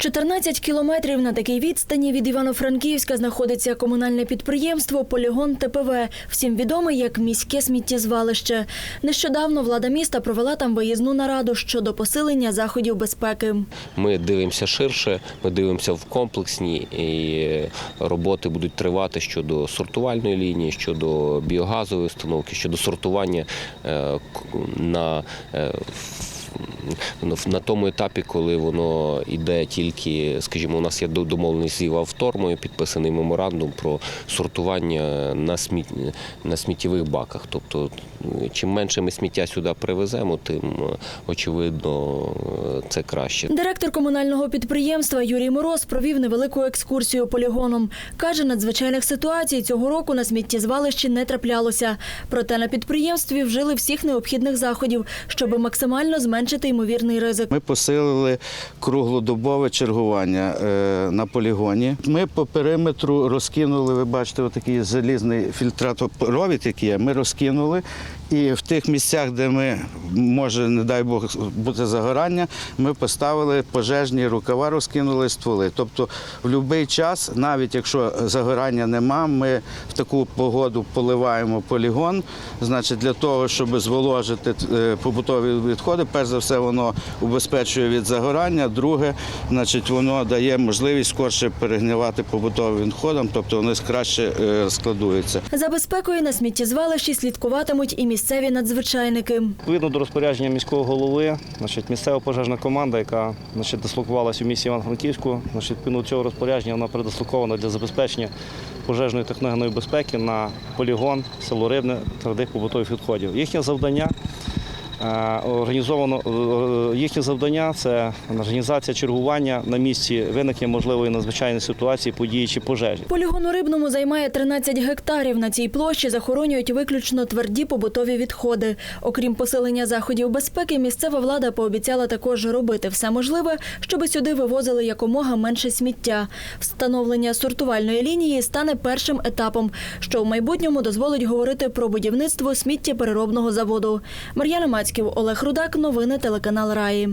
14 кілометрів на такій відстані від Івано-Франківська знаходиться комунальне підприємство Полігон ТПВ, всім відоме як міське сміттєзвалище. Нещодавно влада міста провела там виїзну нараду щодо посилення заходів безпеки. Ми дивимося ширше, ми дивимося в комплексні і роботи будуть тривати щодо сортувальної лінії, щодо біогазової установки, щодо сортування е, на е, на тому етапі, коли воно йде тільки, скажімо, у нас є до- домовленість з Івавтормою, підписаний меморандум про сортування на, сміт... на сміттєвих баках. Тобто, чим менше ми сміття сюди привеземо, тим очевидно це краще. Директор комунального підприємства Юрій Мороз провів невелику екскурсію полігоном. Каже, надзвичайних ситуацій цього року на сміттєзвалищі не траплялося. Проте на підприємстві вжили всіх необхідних заходів, щоб максимально зменшити ймовірний ризик. Ми посилили круглодобове чергування е, на полігоні. Ми по периметру розкинули, ви бачите, отакий залізний фільтратопровід, який є, ми розкинули. І в тих місцях, де ми може, не дай Бог, бути загорання, ми поставили пожежні рукава, розкинули стволи. Тобто в будь-який час, навіть якщо загорання нема, ми в таку погоду поливаємо полігон. Значить, для того, щоб зволожити е, побутові відходи, перш за все, воно убезпечує від загорання. Друге, значить, воно дає можливість скорше перегнивати побутовим відходам, тобто вони краще е, складуються. За безпекою на сміттєзвалищі слідкуватимуть і місцеві надзвичайники. Відповідно до розпорядження міського голови, значить, місцева пожежна команда, яка значить, дислокувалася у місті Іван-Франківську, значить, відповідно цього розпорядження вона передислокована для забезпечення пожежної техногенної безпеки на полігон село Рибне твердих побутових відходів. Їхнє завдання організовано е, їхнє завдання це організація чергування на місці виникнення можливої надзвичайної ситуації, події чи пожежі. Полігон у Рибному займає 13 гектарів. На цій площі захоронюють виключно тверді побутові відходи. Окрім посилення заходів безпеки, місцева влада пообіцяла також робити все можливе, щоби сюди вивозили якомога менше сміття. Встановлення сортувальної лінії стане першим етапом, що в майбутньому дозволить говорити про будівництво сміттєпереробного заводу. Мар'яна Мацьків, Олег Рудак. Новини телеканал Раї.